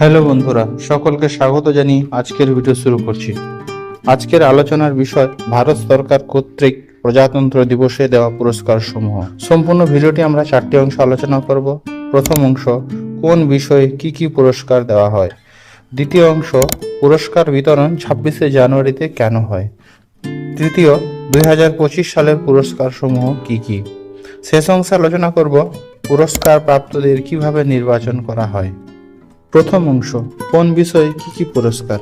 Hello বন্ধুরা, সকলকে স্বাগত জানিয়ে আজকের ভিডিও শুরু করছি। আজকের আলোচনার বিষয়, ভারত সরকার কর্তৃক প্রজাতন্ত্র দিবসে দেওয়া পুরস্কার সমূহ সম্পূর্ণ ভিডিওটি আমরা চারটি অংশ আলোচনা করব। প্রথম অংশ, কোন বিষয়ে কি কি পুরস্কার দেওয়া হয়? দ্বিতীয় অংশ, পুরস্কার বিতরণ ছাব্বিশে জানুয়ারিতে কেন হয়? তৃতীয় দু হাজার পঁচিশ সালের পুরস্কার সমূহ কি কি? শেষ অংশে আলোচনা করব পুরস্কার প্রাপ্তদের কীভাবে নির্বাচন করা হয়? প্রথম অংশ, কোন বিষয়ে কি কি পুরস্কার?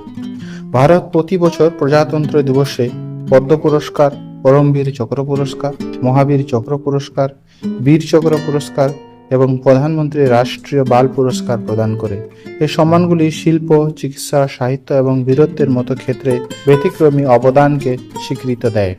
ভারত প্রতি বছর প্রজাতন্ত্র দিবসে পদ্ম পুরস্কার, পরমবীর চক্র পুরস্কার, মহাবীর চক্র পুরস্কার, বীর চক্র পুরস্কার এবং প্রধানমন্ত্রী রাষ্ট্রীয় বাল পুরস্কার প্রদান করে। এই সম্মানগুলি শিল্প, চিকিৎসা, সাহিত্য এবং বীরত্বের মতো ক্ষেত্রে ব্যতিক্রমী অবদানকে স্বীকৃত দেয়।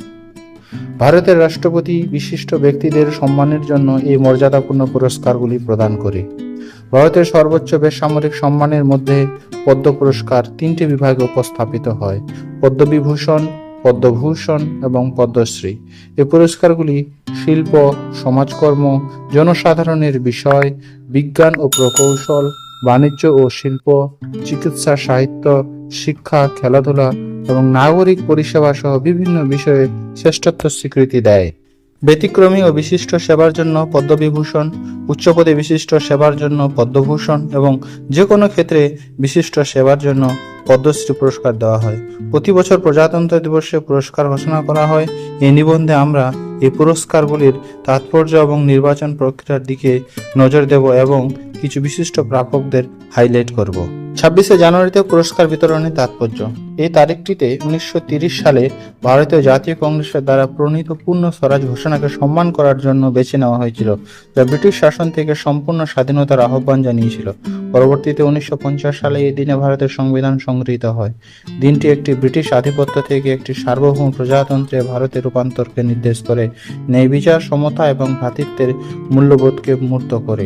ভারতের রাষ্ট্রপতি বিশিষ্ট ব্যক্তিদের সম্মানের জন্য এই মর্যাদাপূর্ণ পুরস্কারগুলি প্রদান করে। ভারতের সর্বোচ্চ বেসামরিক সম্মানের মধ্যে পদ্ম পুরস্কার তিনটি বিভাগে উপস্থাপিত হয়। পদ্মবিভূষণ, পদ্মভূষণ এবং পদ্মশ্রী। এই পুরস্কারগুলি শিল্প, সমাজকর্ম, জনসাধারণের বিষয়, বিজ্ঞান ও প্রকৌশল, বাণিজ্য ও শিল্প, চিকিৎসা, সাহিত্য, শিক্ষা, খেলাধুলা এবং নাগরিক পরিষেবা সহ বিভিন্ন বিষয়ে শ্রেষ্ঠত্ব স্বীকৃতি দেয়। ব্যতিক্রমী ও বিশিষ্ট সেবার জন্য পদ্মবিভূষণ, উচ্চপদে বিশিষ্ট সেবার জন্য পদ্মভূষণ এবং যে কোনো ক্ষেত্রে বিশিষ্ট সেবার জন্য পদ্মশ্রী পুরস্কার দেওয়া হয়। প্রতি বছর প্রজাতন্ত্র দিবসে পুরস্কার ঘোষণা করা হয়। এই নিবন্ধে আমরা এই পুরস্কারগুলির তাৎপর্য এবং নির্বাচন প্রক্রিয়ার দিকে নজর দেব এবং কিছু বিশিষ্ট প্রাপকদের হাইলাইট করব। ছাব্বিশে জানুয়ারিতে পুরস্কার বিতরণের তাৎপর্য। এই তারিখটিতে উনিশশো সালে ভারতীয় জাতীয় কংগ্রেসের দ্বারা প্রণীত পূর্ণ স্বরাজ ঘোষণাকে সম্মান করার জন্য বেছে নেওয়া হয়েছিল, যা ব্রিটিশ শাসন থেকে সম্পূর্ণ স্বাধীনতার আহ্বান জানিয়েছিল। পরবর্তীতে উনিশশো পঞ্চাশ সালে এই দিনে ভারতের সংবিধান সংগৃহীত হয়। দিনটি একটি ব্রিটিশ আধিপত্য থেকে একটি সার্বভৌম প্রজাতন্ত্রে ভারতের রূপান্তরকে নির্দেশ করে, ন্যায় বিচার, সমতা এবং ভ্রাতৃত্বের মূল্যবোধকে মূর্ত করে।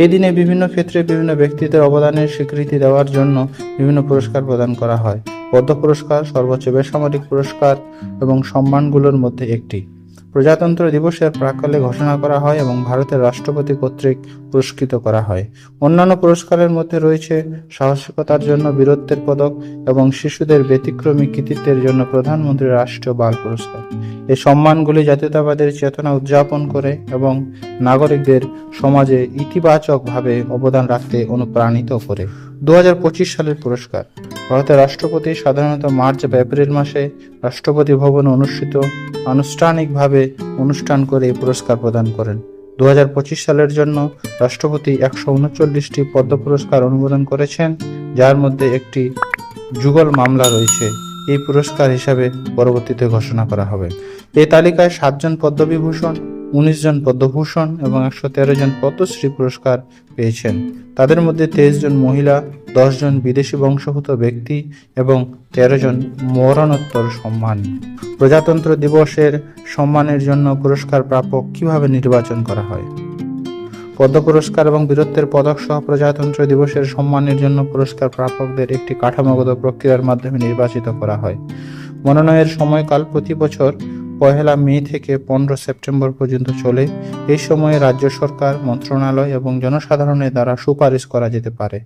এই দিনে বিভিন্ন ক্ষেত্রে বিভিন্ন ব্যক্তিদের অবদানের স্বীকৃতি দেওয়ার জন্য বিভিন্ন পুরস্কার প্রদান করা হয়। পদ্ম পুরস্কার, সর্বোচ্চ বেসামরিক পুরস্কার এবং সম্মানগুলোর মধ্যে একটি। প্রজাতন্ত্র দিবসের প্রাকালে ঘোষণা করা হয় এবং ভারতের রাষ্ট্রপতি কর্তৃক পুরস্কৃত করা হয়। অন্যান্য পুরস্কারের মধ্যে রয়েছে সাহসিকতার জন্য বীরত্বের পদক এবং শিশুদের ব্যতিক্রমী কৃতিত্বের জন্য প্রধানমন্ত্রী রাষ্ট্রীয় বাল পুরস্কার। এই সম্মানগুলি জাতীয়তাবাদের চেতনা উদযাপন করে এবং নাগরিকদের সমাজে ইতিবাচকভাবে অবদান রাখতে অনুপ্রাণিত করে। দু পঁচিশ সালের পুরস্কার। ভারতের রাষ্ট্রপতি সাধারণত মার্চ বা এপ্রিল মাসে রাষ্ট্রপতি ভবনে অনুষ্ঠিত আনুষ্ঠানিকভাবে অনুষ্ঠান করে এই পুরস্কার প্রদান করেন। দু হাজার পঁচিশ সালের জন্য রাষ্ট্রপতি একশো উনচল্লিশটি পদ্ম পুরস্কার অনুমোদন করেছেন, যার মধ্যে একটি যুগল মামলা রয়েছে। এই পুরস্কার হিসাবে পরবর্তীতে ঘোষণা করা হবে। এই তালিকায় সাতজন পদ্মবিভূষণ, উনিশ জন পদ্মভূষণ এবং একশো তেরো জন পদ্মশ্রী পুরস্কার পেয়েছেন। তাদের মধ্যে তেইশ জন মহিলা, দশ জন বিদেশি বংশোদ্ভূত ব্যক্তি এবং তেরো জন মরণোত্তর সম্মান। প্রজাতন্ত্র দিবসের সম্মানের জন্য পুরস্কার প্রাপক কীভাবে নির্বাচন করা হয়? পদ্ম পুরস্কার এবং বীরত্বের পদক সহ প্রজাতন্ত্র দিবসের সম্মানের জন্য পুরস্কার প্রাপকদের একটি কাঠামোগত প্রক্রিয়ার মাধ্যমে নির্বাচিত করা হয়। মনোনয়নের সময়কাল প্রতি বছর পহেলা মে থেকে পনেরো সেপ্টেম্বর পর্যন্ত চলে। এই সময়ে রাজ্য সরকার, মন্ত্রণালয় এবং জনসাধারণের দ্বারা সুপারিশ করা যেতে পারে।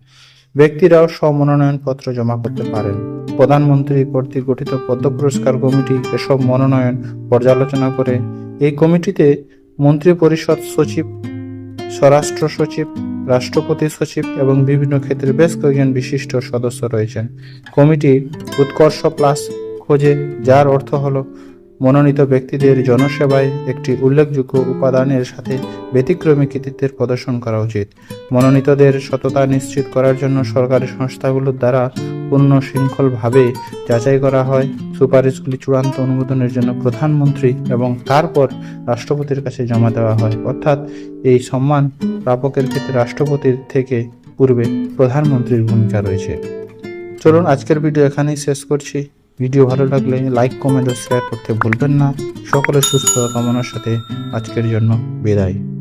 ব্যক্তিরাও স্বমনোনয়ন পত্র জমা করতে পারেন। প্রধানমন্ত্রী কর্তৃক গঠিত পদ্ম পুরস্কার কমিটি এসব মনোনয়ন পর্যালোচনা করে। এই কমিটিতে মন্ত্রী পরিষদ সচিব স্বরাষ্ট্র সচিব, রাষ্ট্রপতি সচিব এবং বিভিন্ন ক্ষেত্রে বেশ কয়েকজন বিশিষ্ট সদস্য রয়েছেন। কমিটি উৎকর্ষ প্লাস খোঁজে যার অর্থ হলো, মনোনীত ব্যক্তিদের জনসেবায় একটি উল্লেখযোগ্য উপাদানের সাথে ব্যতিক্রমী কৃতিত্বের প্রদর্শন করা উচিত। মনোনীতদের সততা নিশ্চিত করার জন্য সরকারি সংস্থাগুলোর দ্বারা পূর্ণ শৃঙ্খলভাবে যাচাই করা হয়। সুপারিশগুলি চূড়ান্ত অনুমোদনের জন্য প্রধানমন্ত্রী এবং তারপর রাষ্ট্রপতির কাছে জমা দেওয়া হয়। অর্থাৎ এই সম্মান প্রাপকের ক্ষেত্রে রাষ্ট্রপতির থেকে পূর্বে প্রধানমন্ত্রীর ভূমিকা রয়েছে। চলুন আজকের ভিডিও এখানেই শেষ করছি। ভিডিও ভালো লাগলে লাইক কমেন্ট ও শেয়ার করতে ভুলবেন না। সকলের সুস্থ কামনার সাথে আজকের জন্য বিদায়।